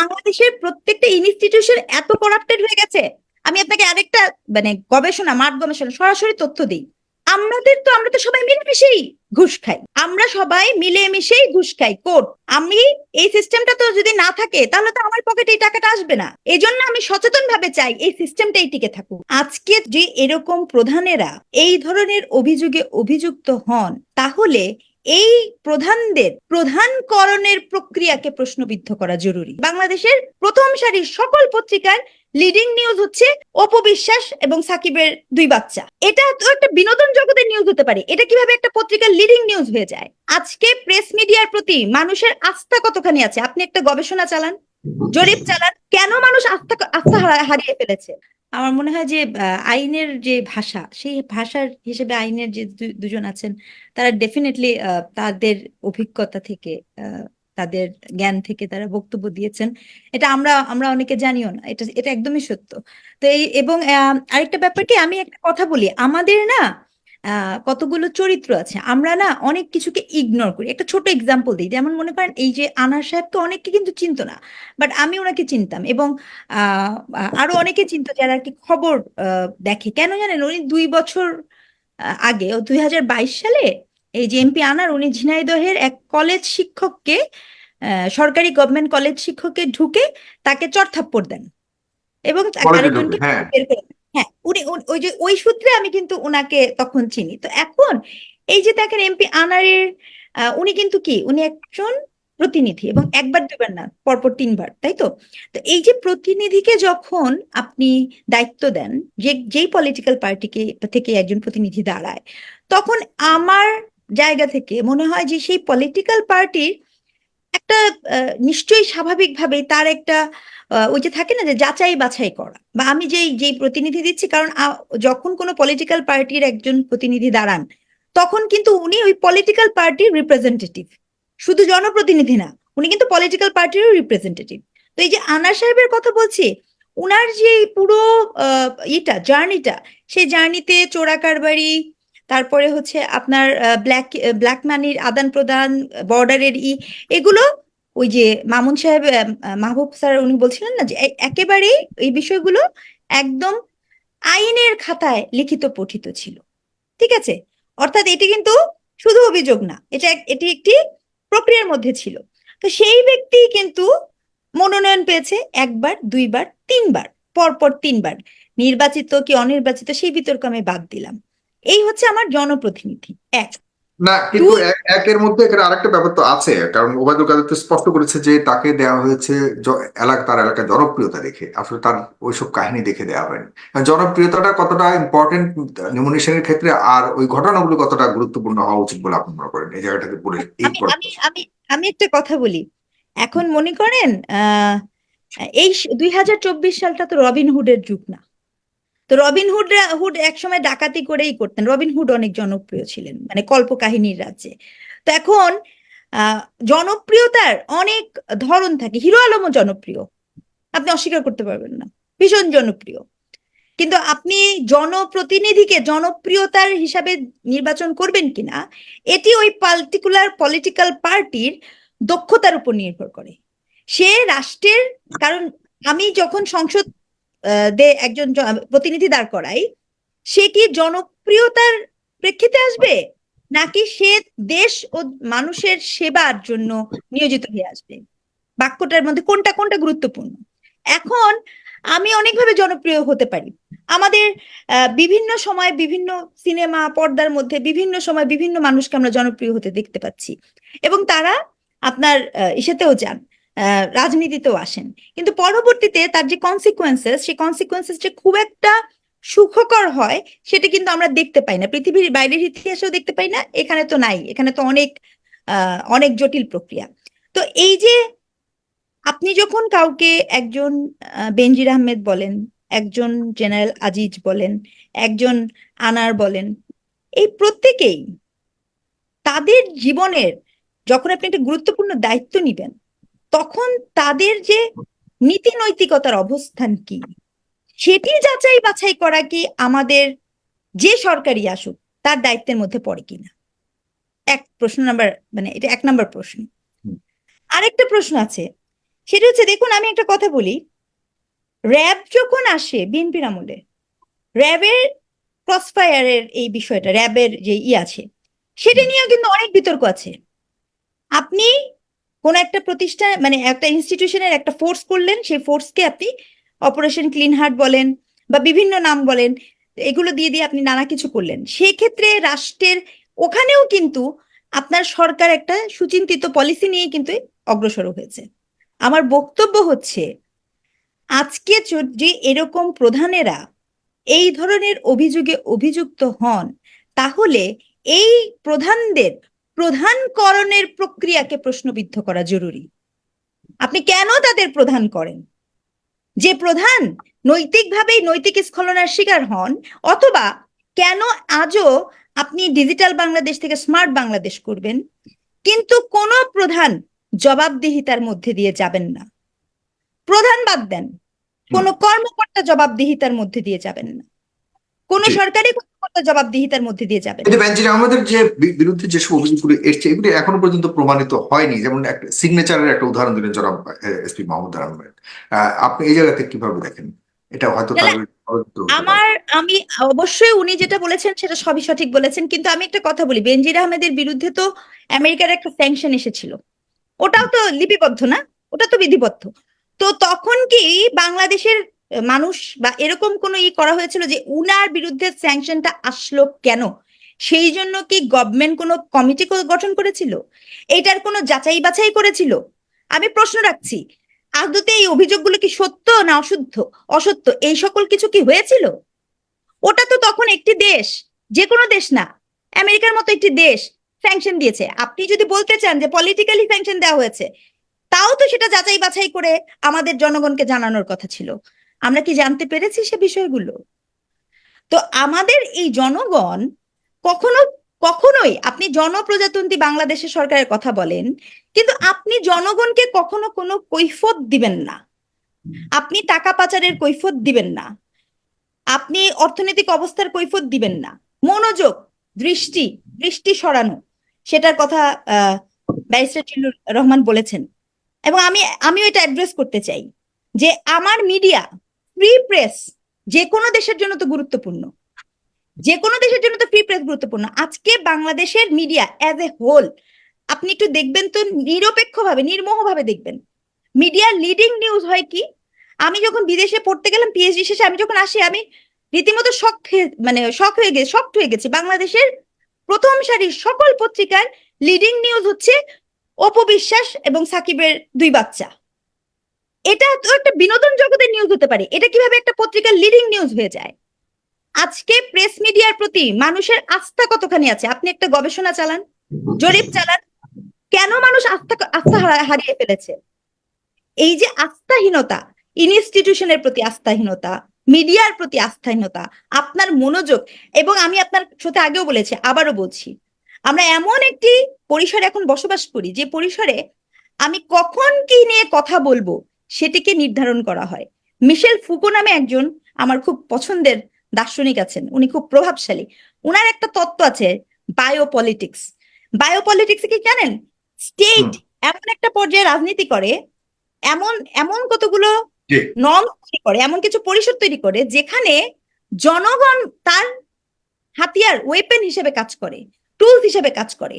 বাংলাদেশের প্রত্যেকটা ইনস্টিটিউশন এত করাপ্টেড হয়ে গেছে। আমি আপনাকে আরেকটা মানে গবেষণা মাঠ গবেষণা সরাসরি তথ্য দিই। আমাদের তো, আমরা তো সবাই মিলেমিশেই ঘুষ খাই। আমরা সবাই মিলেমিশেই ঘুষ খাই। কোর্ট, আমি এই সিস্টেমটা তো যদি না থাকে, তাহলে তো আমার পকেটে এই টাকাটা আসবে না। এই জন্য আমি সচেতন ভাবে চাই এই সিস্টেমটাই টিকে থাকুক। আজকে যে এরকম প্রধানেরা এই ধরনের অভিযোগে অভিযুক্ত হন, তাহলে এই প্রধানদের, প্রধানকরণের প্রক্রিয়াকে প্রশ্নবিদ্ধ করা জরুরি। বাংলাদেশের প্রথম সারির সকল পত্রিকার লিডিং নিউজ হচ্ছে অপবিশ্বাস এবং সাকিবের দুই বাচ্চা। এটা তো একটা বিনোদন জগতের নিউজ হতে পারে। এটা কীভাবে একটা পত্রিকার লিডিং নিউজ হয়ে যায়? আজকে প্রেস মিডিয়ার প্রতি মানুষের আস্থা কতখানি আছে? আপনি একটা গবেষণা চালান, জরিপ চালান, কেন মানুষ আস্থা আস্থা হারিয়ে ফেলেছে? আমার মনে হয় যে আহ, আইনের যে ভাষা সেই ভাষার হিসেবে আইনের যে দু- দুজন আছেন তারা ডেফিনেটলি তাদের অভিজ্ঞতা থেকে আহ, তাদের জ্ঞান থেকে তারা বক্তব্য দিয়েছেন। এটা আমরা আমরা অনেকে জানিও না এটা এটা একদমই সত্য। তো এই এবং আহ, আরেকটা ব্যাপার কি আমি একটা কথা বলি। আমাদের না কতগুলো চরিত্র আছে আমরা না অনেক কিছুকে ইগনোর করি একটা ছোট এক্সাম্পল দিই যেমন মনে করেন এই যে আনার সাহেব তো অনেককে কিন্তু চিনতো না বাট আমি ওনাকে চিনতাম এবং আহ আরও অনেকে চিনতো যারা আর কি খবর দেখে কেন জানেন উনি দুই বছর আগে দুই হাজার বাইশ সালে এই যে এমপি আনার উনি ঝিনাইদহের এক কলেজ শিক্ষককে আহ, সরকারি গভর্নমেন্ট কলেজ শিক্ষককে ঢুকে তাকে চড়থাপ্পড় দেন এবং আরেকজনকে হ্যাঁ। বের করে দেন। হ্যাঁ উনি ওই যে, ওই সূত্রে আমি কিন্তু উনাকে তখন চিনি। তো এখন এই যে দেখেন এমপি আনারের উনি কিন্তু কি? উনি একজন প্রতিনিধি এবং একবার দুবার না, পরপর তিনবার, তাই তো? তো এই যে প্রতিনিধিকে যখন আপনি দায়িত্ব দেন, যে, যেই পলিটিক্যাল পার্টিকে থেকে একজন প্রতিনিধি দাঁড়ায়, তখন আমার জায়গা থেকে মনে হয় যে সেই পলিটিক্যাল পার্টির একটা নিশ্চয়ই স্বাভাবিকভাবেই তার একটা ওই যে থাকে না যে যাচাই বাছাই করা। বা আমি যেই যেই প্রতিনিধি দিচ্ছি, কারণ যখন কোনো পলিটিক্যাল পার্টির একজন প্রতিনিধি দাঁড়ান, তখন কিন্তু উনি ওই পলিটিক্যাল পার্টির রিপ্রেজেন্টেটিভ শুধু জনপ্রতিনিধি না, উনি কিন্তু পলিটিক্যাল পার্টিরও রিপ্রেজেন্টেটিভ তো এই যে আনার সাহেবের কথা বলছি, উনার যে পুরো ইটা, জার্নিটা, সেই জার্নিতে চোরা কারবারি, তারপরে হচ্ছে আপনার ব্ল্যাক ব্ল্যাক মানির আদান প্রদান বর্ডারের ই, এগুলো ওই যে মামুন সাহেব মাহবুব স্যার উনি বলছিলেন না যে একেবারেই এই বিষয়গুলো একদম আইনের খাতায় লিখিত পঠিত ছিল। ঠিক আছে? অর্থাৎ এটি কিন্তু শুধু অভিযোগ না, এটা এটি একটি প্রক্রিয়ার মধ্যে ছিল। তো সেই ব্যক্তি কিন্তু মনোনয়ন পেয়েছে একবার, দুইবার, তিনবার, পরপর তিনবার। নির্বাচিত কি অনির্বাচিত সেই বিতর্ক আমি বাদ দিলাম। এই হচ্ছে আমার জনপ্রতিনিধি। এক না কিন্তু একের মধ্যে এখানে আরেকটা ব্যাপার তো আছে কারণ ওবায়দুল কাদের তো স্পষ্ট করেছে যে তাকে দেওয়া হয়েছে এলাকা তার এলাকার জনপ্রিয়তা দেখে। আসলে তার ওইসব কাহিনী দেখে দেওয়া হয়নি। জনপ্রিয়তাটা কতটা ইম্পর্টেন্ট নমিনেশনের ক্ষেত্রে আর ওই ঘটনাগুলো কতটা গুরুত্বপূর্ণ হওয়া উচিত বলে আপনি মনে করেন? এই জায়গাটাকে বলে আমি আমি একটা কথা বলি। এখন মনে করেন আহ এই দুই হাজার চব্বিশ সালটা তো রবিন হুডের যুগ না। তো রবিন হুড একসময় ডাকাতি করেই করতেন। রবিন হুড অনেক জনপ্রিয় ছিলেন মানে কল্পকাহিনীর রাজ্যে। তো এখন জনপ্রিয়তার অনেক ধরন থাকে। হিরো আলমও জনপ্রিয়। আপনি অস্বীকার করতে পারবেন না। ভীষণ জনপ্রিয়। কিন্তু আপনি জনপ্রতিনিধিকে জনপ্রিয়তার হিসাবে নির্বাচন করবেন কিনা, এটি ওই পার্টিকুলার পলিটিক্যাল পার্টির দক্ষতার উপর নির্ভর করে। সে রাষ্ট্রের, কারণ আমি যখন সংসদ একজন প্রতিনিধি দাঁড় করাই, সে কি জনপ্রিয়তার প্রেক্ষিতে আসবে? নাকি সে দেশ ও মানুষের সেবার জন্য নিয়োজিত হয়ে আসবে? বাক্যটার মধ্যে কোনটা কোনটা গুরুত্বপূর্ণ? এখন আমি অনেকভাবে জনপ্রিয় হতে পারি। আমাদের বিভিন্ন সময় বিভিন্ন সিনেমা পর্দার মধ্যে বিভিন্ন সময় বিভিন্ন মানুষকে আমরা জনপ্রিয় হতে দেখতে পাচ্ছি। এবং তারা আপনার ইসেতেও যান। রাজনীতিতেও আসেন। কিন্তু পরবর্তীতে তার যে কনসিকুয়েন্সেস সেই কনসিকুয়েন্সেস যে খুব একটা সুখকর হয়, সেটা কিন্তু আমরা দেখতে পাই না। পৃথিবীর বাইরের ইতিহাসেও দেখতে পাই না, এখানে তো নাই। এখানে তো অনেক অনেক জটিল প্রক্রিয়া। তো এই যে আপনি যখন কাউকে একজন বেনজির আহমেদ বলেন, একজন জেনারেল আজিজ বলেন, একজন আনার বলেন, এই প্রত্যেকেই তাদের জীবনের, যখন আপনি একটা গুরুত্বপূর্ণ দায়িত্ব নিবেন তখন তাদের যে নীতি নৈতিকতার অবস্থান কি? সেটি যাচাই বাছাই করা কি আমাদের যে সরকারি আসুক তার দায়িত্বের মধ্যে পড়ে কিনা? এক প্রশ্ন নাম্বার মানে এটা এক নাম্বার প্রশ্ন। আরেকটা প্রশ্ন আছে সেটা হচ্ছে দেখুন আমি একটা কথা বলি। র্যাব যখন আসে বিএনপির আমলে র্যাবের ক্রসফায়ারের এই বিষয়টা র্যাবের যে ই আছে সেটা নিয়েও কিন্তু অনেক বিতর্ক আছে। আপনি কোন একটা প্রতিষ্ঠান মানে একটা ইনস্টিটিউশনের একটা ফোর্স করলেন, সেই ফোর্সকে আপনি অপারেশন ক্লিন হার্ট বলেন বা বিভিন্ন নাম বলেন, এগুলো দিয়ে দিয়ে আপনি নানা কিছু করলেন। সেই ক্ষেত্রে রাষ্ট্রের ওখানেও কিন্তু আপনার সরকার একটা সুচিন্তিত পলিসি নিয়ে কিন্তু অগ্রসর হয়েছে। আমার বক্তব্য হচ্ছে, আজকে যে এরকম প্রধানেরা এই ধরনের অভিযোগে অভিযুক্ত হন, তাহলে এই প্রধানদের প্রধানকরণের প্রক্রিয়াকে প্রশ্নবিদ্ধ করা জরুরি। আপনি কেন তাদের প্রধান করেন? যে প্রধান নৈতিকভাবেই নৈতিক স্খলনার শিকার হন অথবা কেন আজও আপনি ডিজিটাল বাংলাদেশ থেকে স্মার্ট বাংলাদেশ করবেন কিন্তু কোন প্রধান জবাবদিহিতার মধ্যে দিয়ে যাবেন না। প্রধান বাদ দেন কোন কর্মকর্তা জবাবদিহিতার মধ্যে দিয়ে যাবেন না। কোন জি। সরকারি জবাবদিহিতার মধ্যে দিয়ে যাবেন না। কিন্তু আহমেদের যে বিরুদ্ধে যেসব অভিযোগগুলো এসছে এগুলি এখনও পর্যন্ত প্রমাণিত হয়নি। যেমন একটা সিগনেচারের একটা উদাহরণ দিলেন জনাব এসপি মাহমুদ আহমেদ আহ, আপনি এই জায়গাতে কীভাবে দেখেন? এটা হয়তো। আমার আমি অবশ্যই উনি যেটা বলেছেন সেটা সবই সঠিক বলেছেন। কিন্তু আমি একটা কথা বলি বেনজির আহমেদের বিরুদ্ধে তো আমেরিকার একটা স্যাংশন এসেছিল। ওটাও তো লিপিবদ্ধ না? ওটা তো বিধিবদ্ধ। তো তখন কি বাংলাদেশের মানুষ বা এরকম কোনো ই করা হয়েছিল যে উনার বিরুদ্ধে স্যাংশনটা আসলো কেন? সেই জন্য কি গভর্নমেন্ট কোনো কমিটি গঠন করেছিল? এটার কোনো যাচাই বাছাই করেছিল? আমি প্রশ্ন রাখছি, আদতে এই অভিযোগগুলো কি সত্য না অশুদ্ধ? অসত্য? এই সকল কিছু কি হয়েছিল? ওটা তো তখন একটি দেশ যে কোনো দেশ না, আমেরিকার মতো একটি দেশ স্যাংশন দিয়েছে। আপনি যদি বলতে চান যে পলিটিক্যালি স্যাংশন দেওয়া হয়েছে, তাও তো সেটা যাচাই বাছাই করে আমাদের জনগণকে জানানোর কথা ছিল। আমরা কি জানতে পেরেছি সে বিষয়গুলো? তো আমাদের এই জনগণ কখনো, কখনোই আপনি জনপ্রজাতন্ত্রী বাংলাদেশের সরকারের কথা বলেন, কিন্তু আপনি জনগণকে কখনো কোনো কৈফত দিবেন না। আপনি টাকা পাচারের কৈফত দিবেন না। আপনি অর্থনৈতিক অবস্থার কৈফত দিবেন না। মনোযোগ, দৃষ্টি দৃষ্টি সরানো, সেটার কথা ব্যারিস্টার রহমান বলেছেন। এবং আমি, আমিও এটা অ্যাড্রেস করতে চাই যে আমার মিডিয়া ফ্রি প্রেস যে কোনো দেশের জন্য তো গুরুত্বপূর্ণ। যে কোনো দেশের জন্য তো ফ্রি প্রেস গুরুত্বপূর্ণ। আজকে বাংলাদেশের মিডিয়া অ্যাজ এ হোল আপনি একটু দেখবেন তো নিরপেক্ষভাবে, নির্মোহভাবে দেখবেন। মিডিয়ার লিডিং নিউজ হয় কি? আমি যখন বিদেশে পড়তে গেলাম পিএইচডি শেষে আমি যখন আসি, আমি রীতিমতো শখ মানে শখ হয়ে গেছে শক্ট হয়ে গেছি। বাংলাদেশের প্রথম সারির সকল পত্রিকার লিডিং নিউজ হচ্ছে অপবিশ্বাস এবং সাকিবের দুই বাচ্চা। এটা তো একটা বিনোদন নিউজ হতে পারে। এটা কীভাবে একটা পত্রিকার লিডিং নিউজ হয়ে যায়? আজকে প্রেস মিডিয়ার প্রতি মানুষের আস্থা কতখানি আছে? আপনি একটা গবেষণা চালান, জরিপ চালান, কেন মানুষ আস্থা আস্থা হারিয়ে ফেলেছে? এই যে আস্থাহীনতা ইনস্টিটিউশনের প্রতি আস্থাহীনতা মিডিয়ার প্রতি আস্থাহীনতা, আপনার মনোযোগ, এবং আমি আপনার সাথে আগেও বলেছি, আবারও বলছি, আমরা এমন একটি পরিসরে এখন বসবাস করি, যে পরিসরে আমি কখন কি নিয়ে কথা বলব, সেটিকে নির্ধারণ করা হয়। মিশেল ফুকো নামে একজন আমার খুব পছন্দের দার্শনিক আছেন। উনি খুব প্রভাবশালী। উনার একটা তত্ত্ব আছে বায়োপলিটিক্স বায়োপলিটিক্স কি জানেন? স্টেট এমন একটা পর্যায়ে রাজনীতি করে এমন এমন কতগুলো নর্ম তৈরি করে এমন কিছু পরিষদ তৈরি করে যেখানে জনগণ তার হাতিয়ার ওয়েপেন হিসেবে কাজ করে টুলস হিসেবে কাজ করে।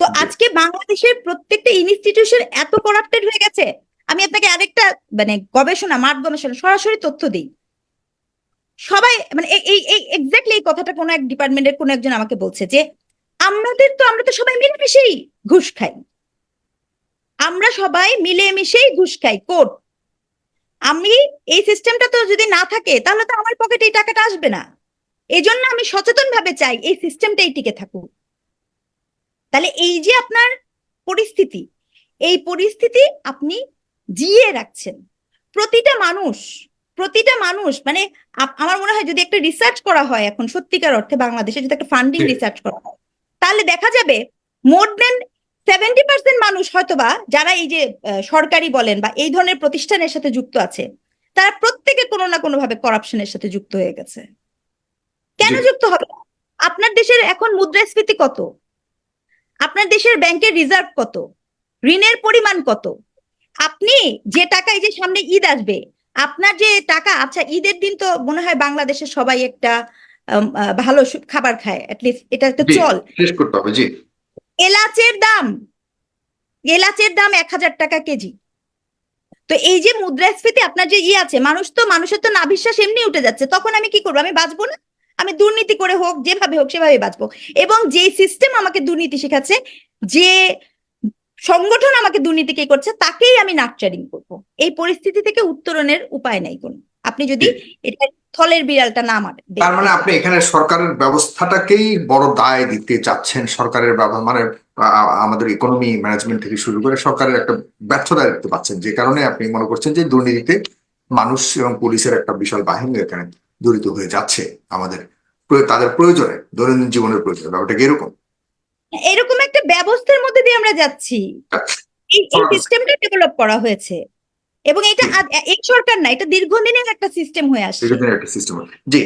তো আজকে বাংলাদেশের প্রত্যেকটা ইনস্টিটিউশন এত করাপ্টেড হয়ে গেছে। আমি আপনাকে আরেকটা মানে গবেষণা, মাঠ গবেষণা, সরাসরি তথ্য দিই। সবাই মানে এই এই এক্স্যাক্টলি এই কথাটা কোনো এক ডিপার্টমেন্টের কোনো একজন আমাকে বলছে যে, আমাদের তো, আমরা তো সবাই মিলেমিশেই ঘুষ খাই। আমরা সবাই মিলেমিশেই ঘুষ খাই, কোর্ট। আমি এই সিস্টেমটা তো যদি না থাকে, তাহলে তো আমার পকেটে এই টাকাটা আসবে না। এই জন্য আমি সচেতন ভাবে চাই এই সিস্টেমটাই টিকে থাকুক। তাহলে এই যে আপনার পরিস্থিতি, এই পরিস্থিতি আপনি জিয়ে রাখছেন। প্রতিটা মানুষ প্রতিটা মানুষ মানে আমার মনে হয় যদি একটা রিসার্চ করা হয় এখন সত্যিকার অর্থে বাংলাদেশে যদি একটা ফান্ডিং রিসার্চ করা হয় তাহলে দেখা যাবে মোর দেন সেভেন্টি পার্সেন্ট মানুষ হয়তোবা যারা এই যে সরকারি বলেন বা এই ধরনের প্রতিষ্ঠানের সাথে যুক্ত আছে তারা প্রত্যেকে কোনো না কোনো ভাবে করাপশনের সাথে যুক্ত হয়ে গেছে। কেন যুক্ত হবে? আপনার দেশের এখন মুদ্রাস্ফীতি কত? আপনার দেশের ব্যাংকের রিজার্ভ কত? ঋণের পরিমাণ কত? আপনি যে টাকা এই যে সামনে ঈদ আসবে আপনার যে টাকা আচ্ছা ঈদের দিন তো মনে হয় বাংলাদেশের সবাই একটা ভালো খাবার খায় অ্যাটলিস্ট এটা তো চল। শেষ করতে হবে জি। এলাচের দাম এলাচের দাম এক হাজার টাকা কেজি। তো এই যে মুদ্রাস্ফীতি আপনার যে ই আছে মানুষ তো মানুষের তো নাভিশ্বাস এমনি উঠে যাচ্ছে তখন আমি কি করব? আমি বাঁচবো না? আমি দুর্নীতি করে হোক যেভাবে হোক সেভাবে বাঁচবো। এবং যে সিস্টেম আমাকে দুর্নীতি শেখাচ্ছে যে সংগঠন আমাকে দুর্নীতি কে করছে তাকেই আমি নাকচারিং করব। এই পরিস্থিতি থেকে উত্তরণের উপায় নাই কোনো। আপনি যদি এটা থলের বিড়ালটা না মারেন। তার মানে আপনি এখানে সরকারের ব্যবস্থাটাকেই বড় দায় দিতে চাচ্ছেন সরকারের মানে আমাদের ইকোনমি ম্যানেজমেন্ট থেকে শুরু করে সরকারের একটা ব্যর্থতা দেখতে পাচ্ছেন। যে কারণে আপনি মনে করছেন যে দুর্নীতিতে মানুষ এবং পুলিশের একটা বিশাল বাহিনী এখানে জড়িত হয়ে যাচ্ছে আমাদের। তাদের প্রয়োজনে দৈনন্দিন জীবনের প্রয়োজনে ব্যাপারটা কি এরকম? এরকম একটা ব্যবস্থার মধ্যে দিয়ে আমরা যাচ্ছি। এই এই সিস্টেমটা ডেভেলপ করা হয়েছে। এবং এটা এই সরকার না এটা দীর্ঘদিনের একটা সিস্টেম হয়ে আসছে। দীর্ঘদিনের একটা সিস্টেম জি।